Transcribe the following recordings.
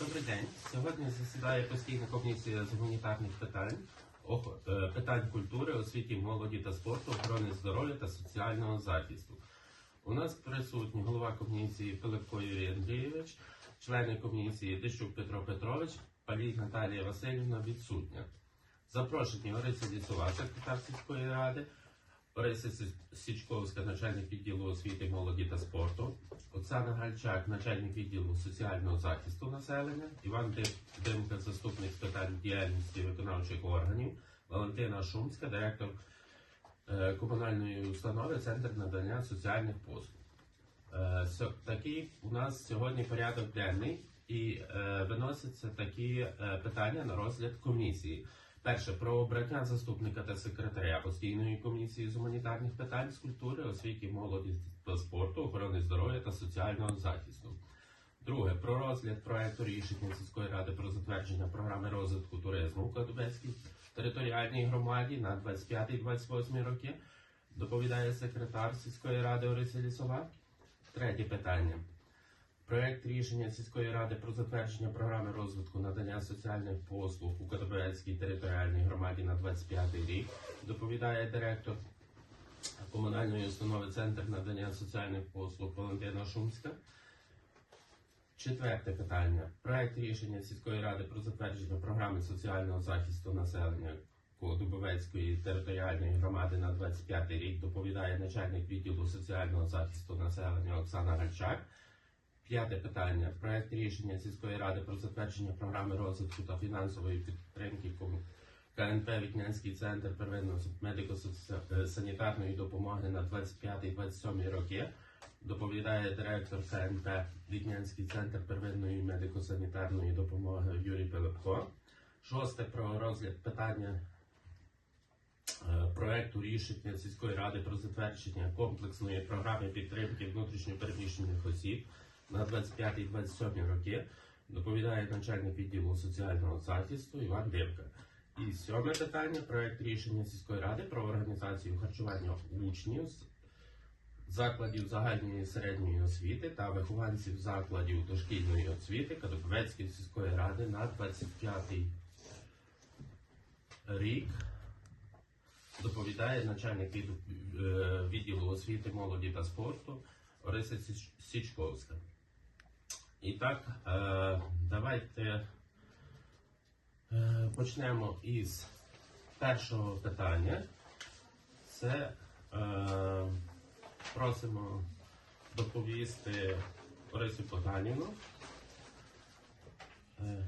Добрий день. Сьогодні засідає постійна комісія з гуманітарних питань, е, питань культури, освіти, молоді та спорту, охорони здоров'я та соціального захисту. У нас присутні голова комісії Пилипко Юрій Андрійович, члени комісії Дищук Петро Петрович, Палій Наталія Васильівна відсутня. Запрошені Орися Лісова, секретар сільської ради, Орися Січковська, начальник відділу освіти, молоді та спорту, Оксана Гальчак, начальник відділу соціального захисту населення, Іван Димка, заступник питань діяльності виконавчих органів, Валентина Шумська, директор е, комунальної установи Центр надання соціальних послуг. Е, Такий у нас сьогодні порядок денний і е, виносяться такі питання на розгляд комісії. Перше про обрання заступника та секретаря постійної комісії з гуманітарних питань з культури, освіти, молоді та спорту, охорони здоров'я та соціального захисту. Друге про розгляд проекту рішення сільської ради про затвердження програми розвитку туризму в Кадубецькій територіальній громаді на 25-28 роки. Доповідає секретар сільської ради Орися Лісова. Третє питання. Проект рішення сільської ради про затвердження програми розвитку надання соціальних послуг у Катобецькій територіальній громаді на 25 рік. Доповідає директор комунальної установи Центр надання соціальних послуг Валентина Шумська. Четверте питання. Проект рішення сільської ради про затвердження програми соціального захисту населення Дубовецької територіальної громади на 25 рік доповідає начальник відділу соціального захисту населення Оксана Гальчак. П'яте питання. Проект рішення сільської ради про затвердження програми розвитку та фінансової підтримки КНП Вікнянський центр первинної медико-санітарної допомоги на 25-27 роки. Доповідає директор КНП Вікнянський центр первинної медико-санітарної допомоги Юрій Пилипко. Шосте про розгляд питання е, проекту рішення сільської ради про затвердження комплексної програми підтримки внутрішньопереміщених осіб на 25-27 роки. Доповідає начальник відділу соціального захисту Іван Дивка. І сьоме питання проект рішення сільської ради про організацію харчування учнів закладів загальної середньої освіти та вихованців закладів дошкільної освіти Кадоповецької сільської ради на 25-й рік. Доповідає начальник е, відділу освіти, молоді та спорту Орися Січковська. І так, е, давайте почнемо із першого питання. Це е, просимо доповісти Орисю Богданівну. Е,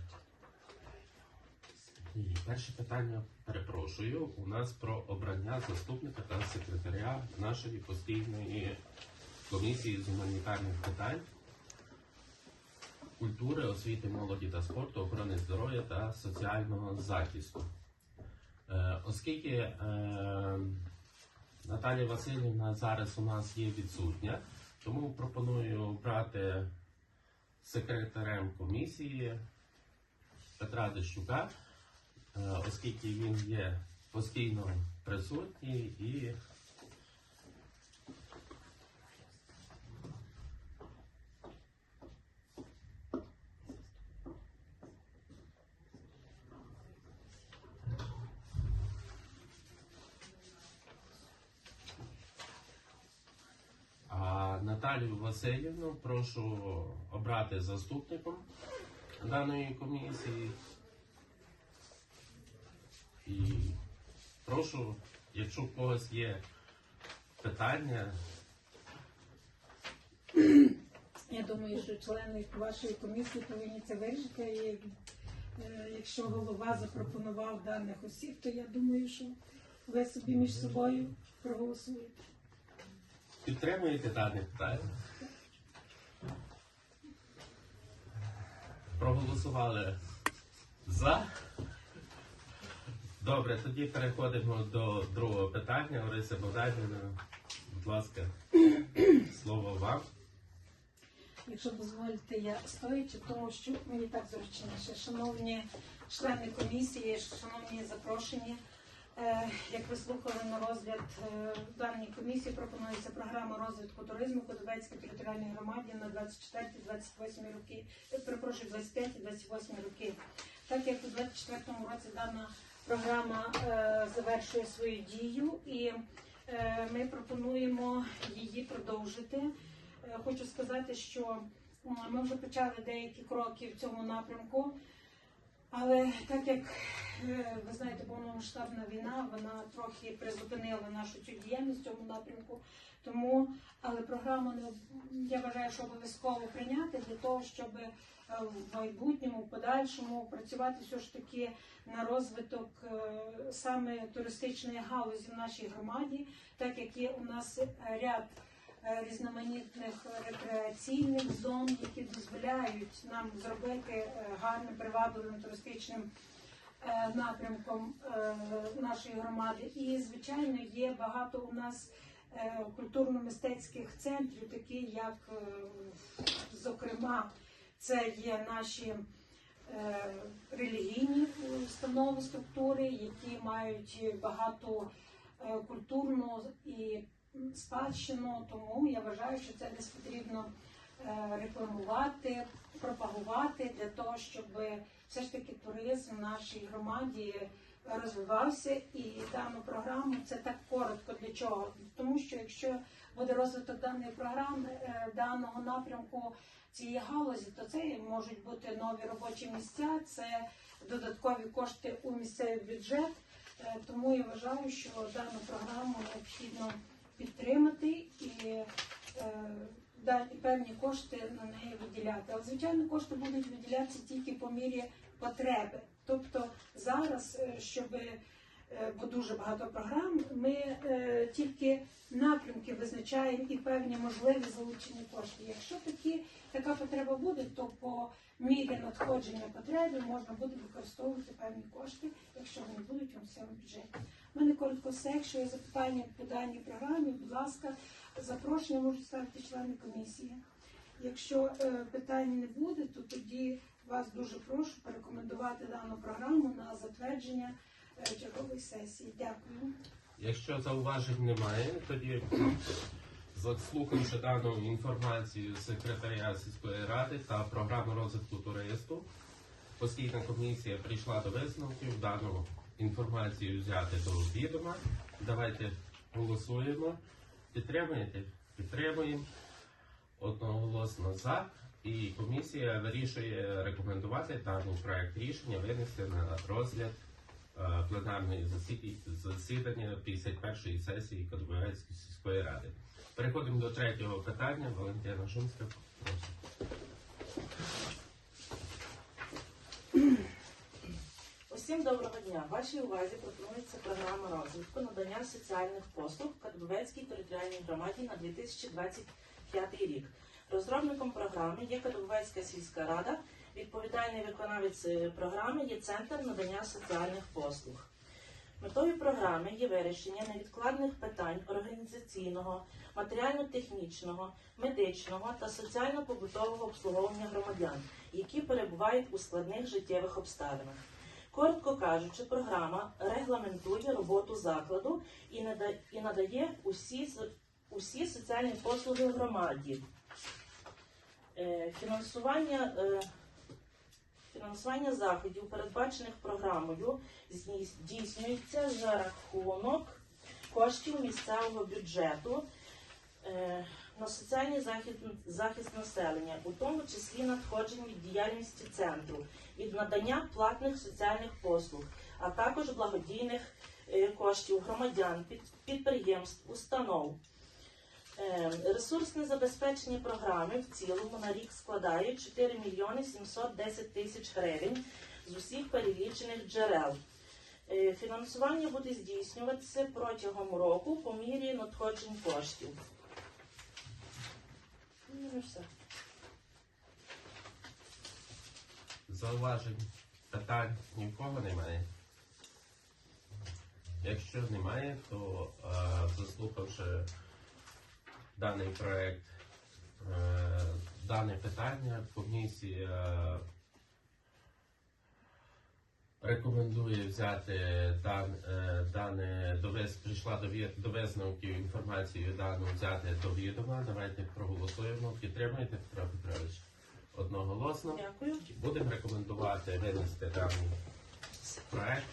перше питання, перепрошую, у нас про обрання заступника та секретаря нашої постійної комісії з гуманітарних питань, культури, освіти, молоді та спорту, охорони здоров'я та соціального захисту. Е, оскільки е, Наталія Васильівна зараз у нас є відсутня, тому пропоную обрати секретарем комісії Петра Дещука, е, оскільки він є постійно присутній і А Наталію Васильівну прошу обрати заступником даної комісії. І прошу, якщо в когось є питання, Я думаю, що члени вашої комісії повинні це вирішити. І, е, якщо голова запропонував даних осіб, то я думаю, що ви собі між собою проголосуєте. Підтримуєте дане питання. Проголосували за. Добре, тоді переходимо до другого питання. Орися Богданівна, будь ласка, слово вам. Якщо дозволите, я стоячи, тому що мені так зручніше. Шановні члени комісії, шановні запрошені, Як ви слухали на розгляд е, в даній комісії, пропонується програма розвитку туризму Кодовецькій територіальній громаді на 24-28 роки, е, перепрошую, 25-28 роки. Так як у 24-му році дана програма е, завершує свою дію і е, ми пропонуємо її продовжити. Е, Хочу сказати, що ми вже почали деякі кроки в цьому напрямку. Але так як е, ви знаєте, повномасштабна війна, вона трохи призупинила нашу цю діяльність в цьому напрямку. Тому, але програму не я вважаю, що обов'язково прийняти для того, щоб е, в майбутньому, в подальшому працювати все ж таки на розвиток е, саме туристичної галузі в нашій громаді, так як є у нас ряд різноманітних рекреаційних зон, які дозволяють нам зробити е, гарним привабливим туристичним е, напрямком е, нашої громади. І звичайно є багато у нас е, культурно-мистецьких центрів, такі як, е, зокрема, це є наші е, релігійні установи, структури, які мають багато е, культурну і спадщину. Тому я вважаю, що це десь потрібно е, рекламувати, пропагувати для того, щоб все ж таки туризм в нашій громаді розвивався. І дану програму це так коротко для чого? Тому що якщо буде розвиток даної програми, е, даного напрямку цієї галузі, то це можуть бути нові робочі місця, це додаткові кошти у місцевий бюджет. Е, Тому я вважаю, що дану програму необхідно підтримати і е, дати певні кошти на неї виділяти. Але звичайно, кошти будуть виділятися тільки по мірі потреби. Тобто зараз, е, щоб бо дуже багато програм, ми е, тільки напрямки визначаємо і певні можливі залучені кошти. Якщо такі, така потреба буде, то по мірі надходження потреби можна буде використовувати певні кошти, якщо вони будуть у місцевому бюджеті. У мене коротко все. Якщо є запитання по даній програмі, будь ласка, запрошення можуть ставити члени комісії. Якщо е, питань не буде, то тоді вас дуже прошу порекомендувати дану програму на затвердження е, чергової сесії. Дякую. Якщо зауважень немає, тоді заслухавши дану інформацію секретаря сільської ради та програму розвитку туристу, постійна комісія прийшла до висновків дану інформацію взяти до відома. Давайте голосуємо. Підтримуєте? Підтримуємо одноголосно за. І комісія вирішує рекомендувати даний проект рішення винести на розгляд пленарної засіді- засідання 51-ї сесії Кадубовецької сільської ради. Переходимо до третього питання. Валентина Шумська. Усім доброго дня. Вашій увазі пропонується програма розвитку надання соціальних послуг Кадбовецькій територіальній громаді на 2025 рік. Розробником програми є Кадбовецька сільська рада. Відповідальний виконавець е, програми є Центр надання соціальних послуг. Метою програми є вирішення невідкладних питань організаційного, матеріально-технічного, медичного та соціально-побутового обслуговування громадян, які перебувають у складних життєвих обставинах. Коротко кажучи, програма регламентує роботу закладу і надає усі, усі соціальні послуги громаді. Е, Фінансування, е, фінансування заходів, передбачених програмою, здійснюється за рахунок коштів місцевого бюджету е, на соціальний захист, населення, у тому числі надходжень від діяльності центру, від надання платних соціальних послуг, а також благодійних е, коштів громадян, під- підприємств, установ. Е, Ресурсне забезпечення програми в цілому на рік складає 4 мільйони 710 тисяч гривень з усіх перелічених джерел. Е, Фінансування буде здійснюватися протягом року по мірі надходжень коштів. Ну. Зауважень, питань ні в кого немає. Якщо немає, то е, заслухавши даний проект, е, дане питання, комісія рекомендує взяти дан, е, дане до вис- прийшла до, висновків інформацію дану взяти до відома. Давайте проголосуємо. Підтримуєте Петро Петрович одноголосно. Дякую. Будемо рекомендувати винести даний проект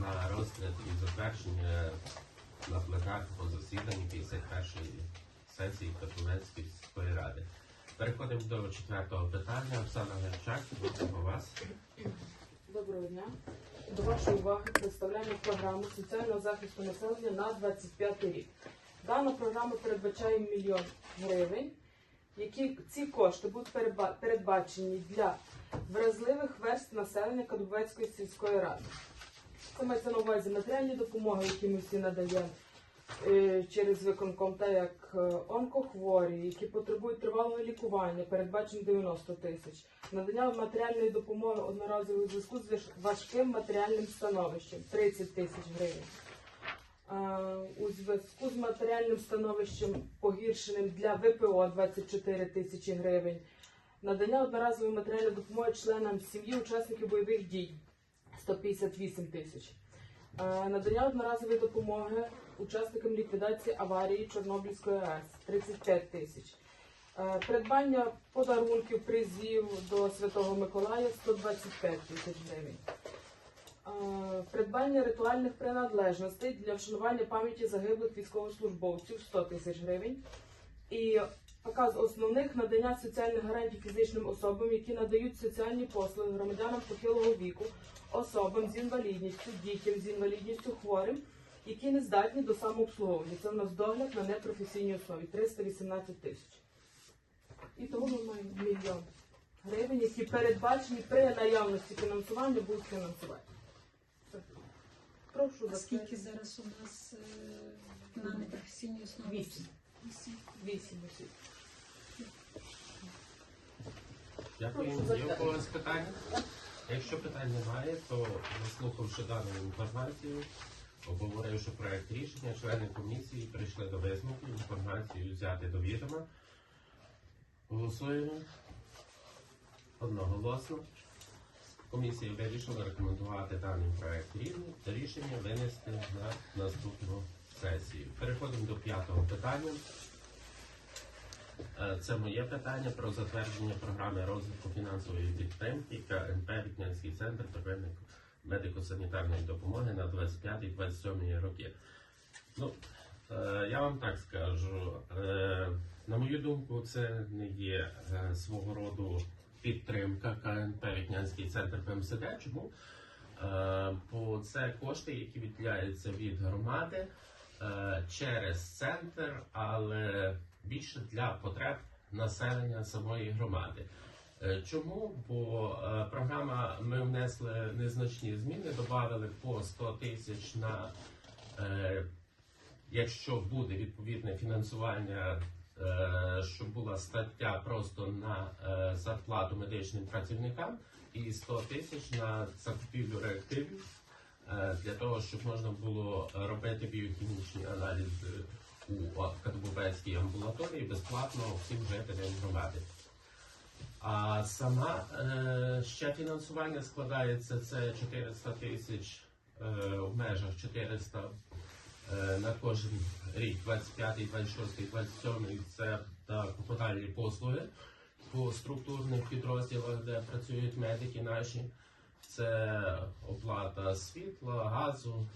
на розгляд і затвердження на пленарному засіданні 51-ї сесії Катовецької сільської ради. Переходимо до четвертого питання. Оксана Герчак, будемо вас. Доброго дня. До вашої уваги представляємо програму соціального захисту населення на 25 рік. Дана програма передбачає мільйон гривень, які ці кошти будуть передбачені для вразливих верств населення Кадубецької сільської ради. Це мається на увазі матеріальні допомоги, які ми всі надаємо через виконком, та як е, онкохворі, які потребують тривалого лікування, передбачено 90 тисяч надання матеріальної допомоги одноразової зв'язку з важким матеріальним становищем 30 тисяч гривень. У зв'язку з матеріальним становищем погіршеним для ВПО 24 тисячі гривень. Надання одноразової матеріальної допомоги членам сім'ї учасників бойових дій 158 тисяч. Надання одноразової допомоги учасникам ліквідації аварії Чорнобильської АЕС 35 тисяч. Е, Придбання подарунків, призів до Святого Миколая 125 тисяч гривень. Е, Придбання ритуальних принадлежностей для вшанування пам'яті загиблих військовослужбовців 100 тисяч гривень. І показ основних надання соціальних гарантій фізичним особам, які надають соціальні послуги громадянам похилого віку, особам з інвалідністю, дітям з інвалідністю, хворим, які не здатні до самообслуговування. Це в нас догляд на непрофесійній основі 318 тисяч. І того ми маємо мільйон гривень, які передбачені при наявності фінансування будуть фінансувати. Прошу А скільки зараз у нас е, на непрофесійній основі? Вісім. Вісім. Вісім осіб. Дякую. Є у когось питання? Якщо питань немає, то заслухавши дану інформацію, обговоривши проект рішення, члени комісії прийшли до висновку інформацію взяти до відома. Голосуємо одноголосно. Комісія вирішила рекомендувати даний проект рішення- винести на наступну сесію. Переходимо до п'ятого питання. Е, Це моє питання про затвердження програми розвитку фінансової підтримки КНП Вікнянський центр первинної медико-санітарної допомоги на 25-27 роки. Ну, е, я вам так скажу. е, На мою думку, це не є е, свого роду підтримка КНП Вікнянський центр ПМСД. Чому? Бо це кошти, які відділяються від громади через центр, але більше для потреб населення самої громади. Е, Чому? Бо е, програма ми внесли незначні зміни, додали по 100 тисяч на е, якщо буде відповідне фінансування, щоб була стаття просто на зарплату медичним працівникам, і 100 тисяч на закупівлю реактивів для того, щоб можна було робити біохімічні аналізи у Катобубецькій амбулаторії безплатно всім жителям громади. А сама е, ще фінансування складається це 400 тисяч е, в межах 400 е, на кожен рік, 25, 26, 27 це та комунальні послуги по структурних підрозділах, де працюють медики наші. Це оплата світла, газу,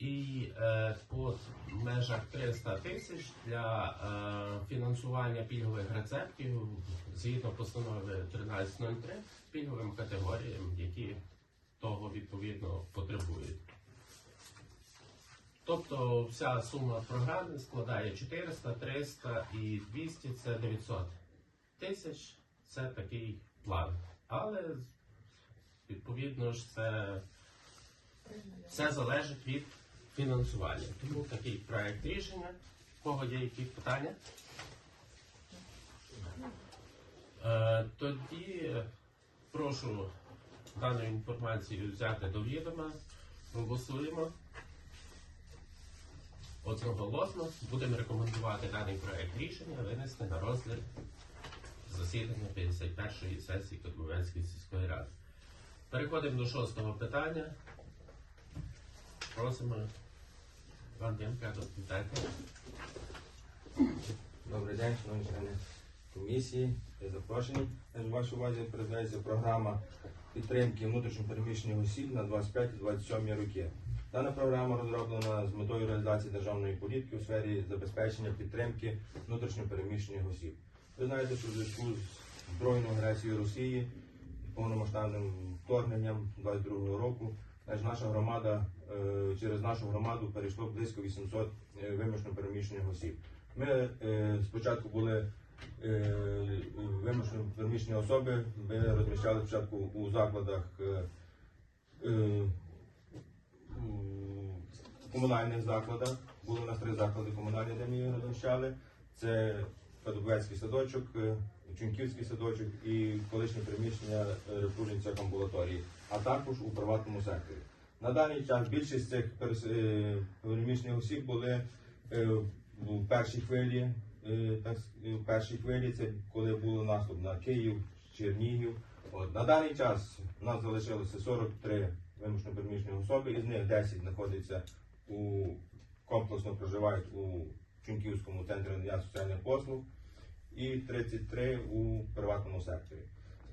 і е, по межах 300 тисяч для е, фінансування пільгових рецептів згідно постанови 1303 пільговим категоріям, які того відповідно потребують. Тобто вся сума програми складає 400, 300 і 200 це 900 тисяч. Це такий план. Але відповідно ж це все залежить від фінансування. Тому такий проект рішення. У кого є які питання? Е, тоді прошу дану інформацію взяти до відома. Голосуємо. Одноголосно будемо рекомендувати даний проект рішення винести на розгляд засідання 51-ї сесії Катловецької сільської ради. Переходимо до шостого питання. Просимо Іван Демка, доповідайте. Добрий день, шановні члени комісії і запрошені. Значить, Вашій увазі передається програма підтримки внутрішньопереміщених осіб на 25-27 роки. Дана програма розроблена з метою реалізації державної політики у сфері забезпечення підтримки внутрішньопереміщених осіб. Ви знаєте, що в зв'язку з збройною агресією Росії, повномасштабним вторгненням 22 року, наша громада через нашу громаду перейшло близько 800 е, вимушено переміщених осіб. Ми е, спочатку були е, вимушено переміщені особи, ми розміщали спочатку у закладах е, е, комунальних закладах. Були у нас три заклади комунальні, де ми їх розміщали. Це Кадубецький садочок, е, Чунківський садочок і колишнє приміщення е, Репужинцях амбулаторії, а також у приватному секторі. На даний час більшість цих перес- е, переміщених осіб були е, в першій хвилі. е, в першій хвилі це коли був наступ на Київ, Чернігів. От на даний час у нас залишилося 43 вимушено переміщені особи, із них 10 знаходяться у комплексно проживають у Чунківському центрі надання соціальних послуг і 33 у приватному секторі.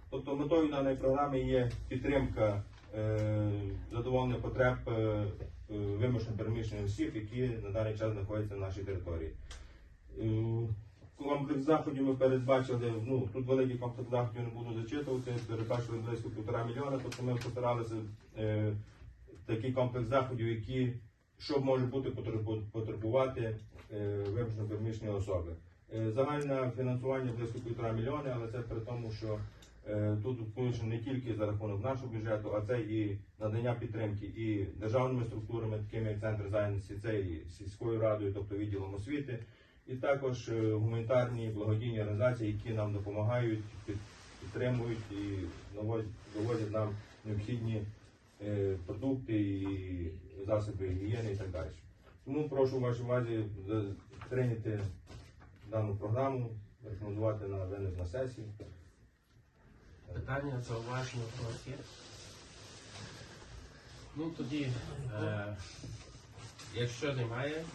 Тобто метою даної програми є підтримка задоволення потреб е, е, вимушено переміщених осіб, які на даний час знаходяться на нашій території. Е, Комплекс заходів ми передбачили, ну тут великий комплекс заходів не буду зачитувати, передбачили близько півтора мільйона, тобто ми постаралися е, такий комплекс заходів, які що може бути потребувати е, вимушено переміщені особи. Е, загальне фінансування близько півтора мільйона, але це при тому, що е, тут включено не тільки за рахунок нашого бюджету, а це і надання підтримки і державними структурами, такими як центр зайнятості, це і сільською радою, тобто відділом освіти, і також е, гуманітарні благодійні організації, які нам допомагають, підтримують і доводять нам необхідні е, продукти і засоби гігієни і так далі. Тому прошу вашій увазі прийняти дану програму, рекомендувати на винес на сесію. Питання, зауваження у вас є? Ну тоді, е, якщо немає,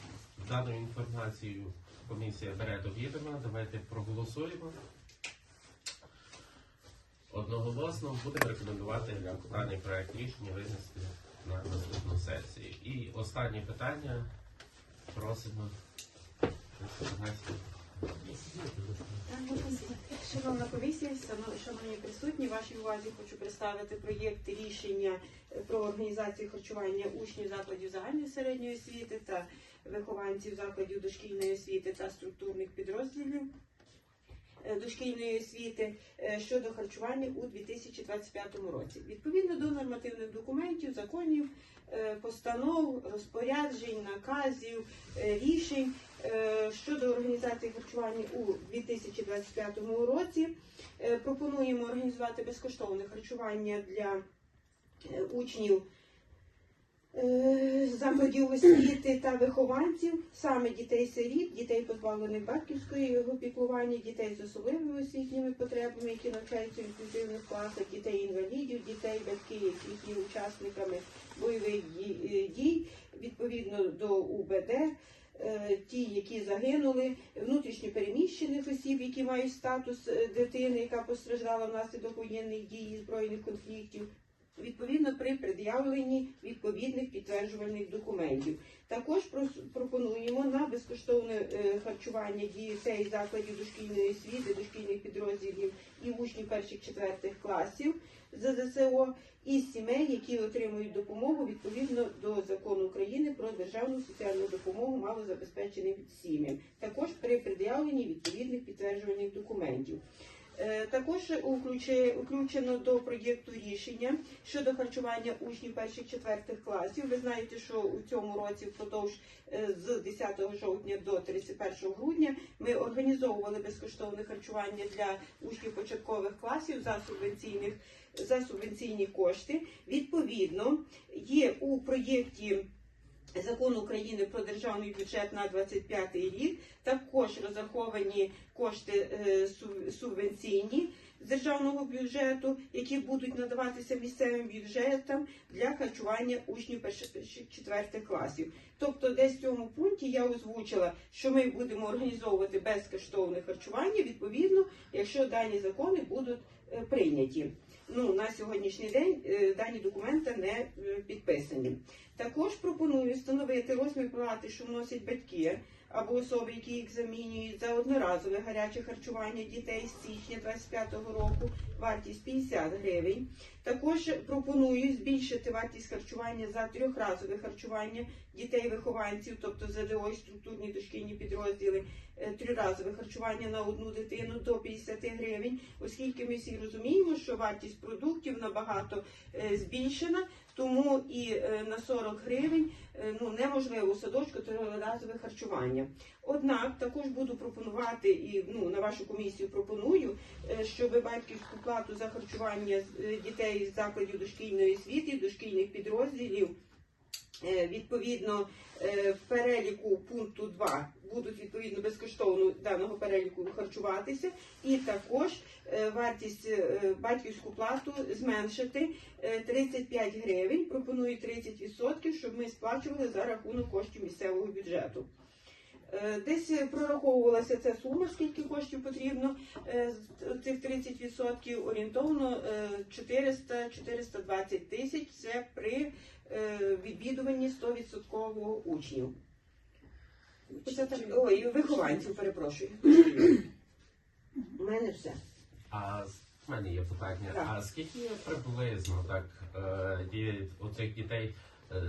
дану інформацію комісія бере до відома, давайте проголосуємо. Одноголосно будемо рекомендувати даний проект рішення винести на наступну сесію. І останнє питання просимо. Шановна комісія, шановні присутні, вашій увазі хочу представити проєкт рішення е, про організацію харчування учнів закладів загальної середньої освіти та вихованців закладів дошкільної освіти та структурних підрозділів е, дошкільної освіти е, щодо харчування у 2025 році. Відповідно до нормативних документів, законів, постанов, розпоряджень, наказів, рішень щодо організації харчування у 2025 році. Е, Пропонуємо організувати безкоштовне харчування для е, учнів е, закладів освіти та вихованців, саме дітей-сиріт, дітей позбавлених батьківської опікування, дітей з особливими освітніми потребами, які навчаються в інклюзивних класах, дітей-інвалідів, дітей, батьки, яких є учасниками бойових е, дій відповідно до УБД. Е, Ті, які загинули, внутрішньо переміщених осіб, які мають статус е, дитини, яка постраждала внаслідок воєнних дій і збройних конфліктів, відповідно при пред'явленні відповідних підтверджувальних документів. Також пропонуємо на безкоштовне е, харчування дітей закладів дошкільної освіти, дошкільних підрозділів і учнів перших четвертих класів ЗЗСО і сімей, які отримують допомогу відповідно до закону України про державну соціальну допомогу малозабезпеченим сім'ям. Також при пред'явленні відповідних підтверджувальних документів. Е, Також включено до проєкту рішення щодо харчування учнів перших четвертих класів. Ви знаєте, що у цьому році впродовж е, з 10 жовтня до 31 грудня ми організовували безкоштовне харчування для учнів початкових класів за субвенційних за субвенційні кошти. Відповідно, є у проєкті. Закон України про державний бюджет на 25 рік також розраховані кошти е, субвенційні з державного бюджету, які будуть надаватися місцевим бюджетам для харчування учнів перших четвертих класів. Тобто, десь в цьому пункті я озвучила, що ми будемо організовувати безкоштовне харчування відповідно, якщо дані закони будуть е, прийняті. Ну на сьогоднішній день е, дані документи не е, підписані. Також пропоную встановити розмір плати, що вносять батьки або особи, які їх замінюють за одноразове гаряче харчування дітей з січня 25-го року, вартість 50 гривень. Також пропоную збільшити вартість харчування за трьохразове харчування дітей-вихованців, тобто ЗДО і структурні дошкільні підрозділи, е, триразове харчування на одну дитину до 50 гривень, оскільки ми всі розуміємо, що вартість продуктів набагато е, збільшена, тому і е, на 40 гривень ну, неможливо садочку триразове харчування. Однак також буду пропонувати і ну, на вашу комісію пропоную, щоб батьківську плату за харчування е, дітей з закладів дошкільної освіти, дошкільних підрозділів е, відповідно е, переліку пункту 2 будуть відповідно безкоштовно даного переліку харчуватися, і також вартість батьківську плату зменшити е, 35 гривень. Пропоную 30%, щоб ми сплачували за рахунок коштів місцевого бюджету. Е, Десь е, прораховувалася ця сума, скільки коштів потрібно е, цих 30%, орієнтовно е, 400-420 тисяч. Це при е, відвідуванні 100% учнів. Це так, ой, вихованців, перепрошую. У мене все. А в мене є питання. Так. А скільки приблизно так е, є у дітей е,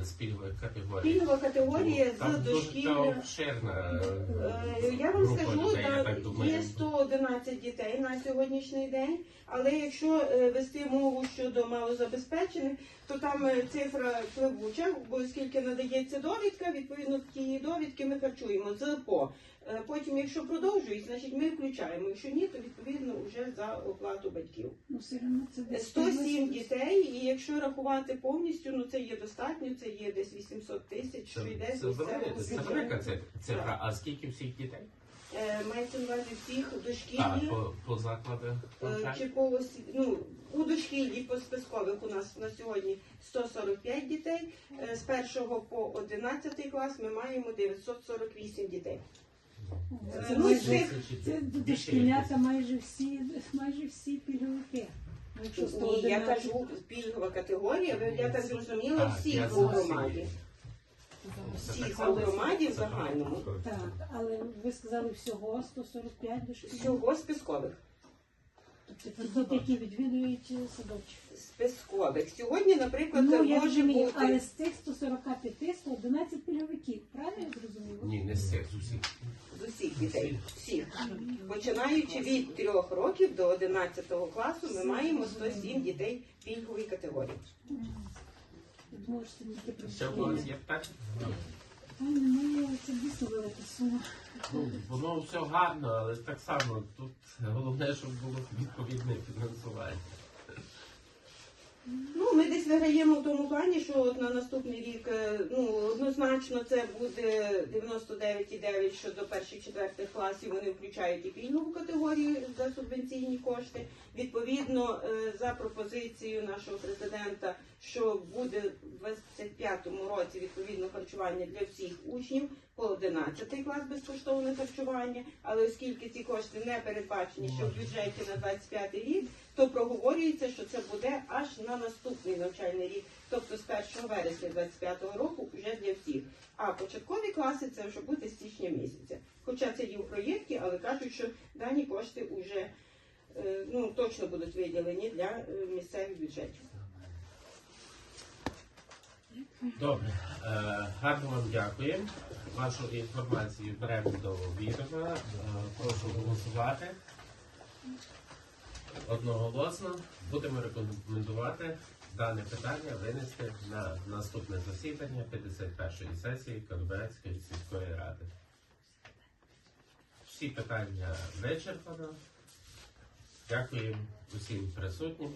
з пільгових категорій? Пільгова категорія Там з дуже обширна. е, Е, Я вам група скажу, людей, я да, так думаю. є 111 дітей на сьогоднішній день, але якщо е, вести мову щодо малозабезпечених, то там е, цифра пливуча, бо оскільки надається довідка, відповідно тієї довідки ми харчуємо з по. Е, Потім, якщо продовжують, значить ми включаємо. Якщо ні, то відповідно вже за оплату батьків. Ну, все одно це 107 дітей, і якщо рахувати повністю, ну це є достатньо, це є десь 800 тисяч, що йде з місцевого це велика цифра. А скільки всіх дітей? Е, Мається на увазі всіх Так, дошкільні по, по закладах е, чи по ну, у дошкіллі по спискових у нас на сьогодні 145 дітей. Е, З 1 по 11 клас ми маємо 948 дітей. Це Це майже Тисячі це дошкільнята майже всі, майже всі пільговики. Ну, Якщо Ні, 111. я кажу пільгова категорія, ви я так зрозуміла, всіх у громаді. Всіх у громаді в загальному. Так, але ви сказали всього 145 дошкільних. Всього спискових. Тобто це діти, які відвідують е, садочок. Спискових. Сьогодні, наприклад, Ну, я може розумію, бути. але з цих 145 111 пільговиків. Правильно я зрозуміла? Ні, не з цих, з усіх. З усіх дітей, всіх. Починаючи від 3 років до 11 класу, ми маємо 107 дітей пільгової категорії. Я мені Ще в когось є? Та немає, це дійсно велика сума. Ну, воно все гарно, але так само тут головне, щоб було відповідне фінансування. Ну, ми десь виграємо в тому плані, що от на наступний рік е, ну, однозначно це буде 99,9, що до перших четвертих класів вони включають і пільгову категорію за субвенційні кошти. Відповідно, е, за пропозицією нашого президента, що буде в 25-му році відповідно харчування для всіх учнів по 11 клас безкоштовне харчування. Але оскільки ці кошти не передбачені ще в бюджеті на 25 рік, то проговорюється, що це буде аж на наступний навчальний рік, тобто з 1 вересня 25 року вже для всіх. А початкові класи це вже буде з січня місяця. Хоча це є в проєкті, але кажуть, що дані кошти вже е, ну, точно будуть виділені для е, місцевих бюджетів. Добре, е, гарно вам дякуємо. Вашу інформацію беремо до відома. Прошу голосувати. Одноголосно будемо рекомендувати дане питання винести на наступне засідання 51-ї сесії Кадубецької сільської ради. Всі питання вичерпано. Дякую усім присутнім.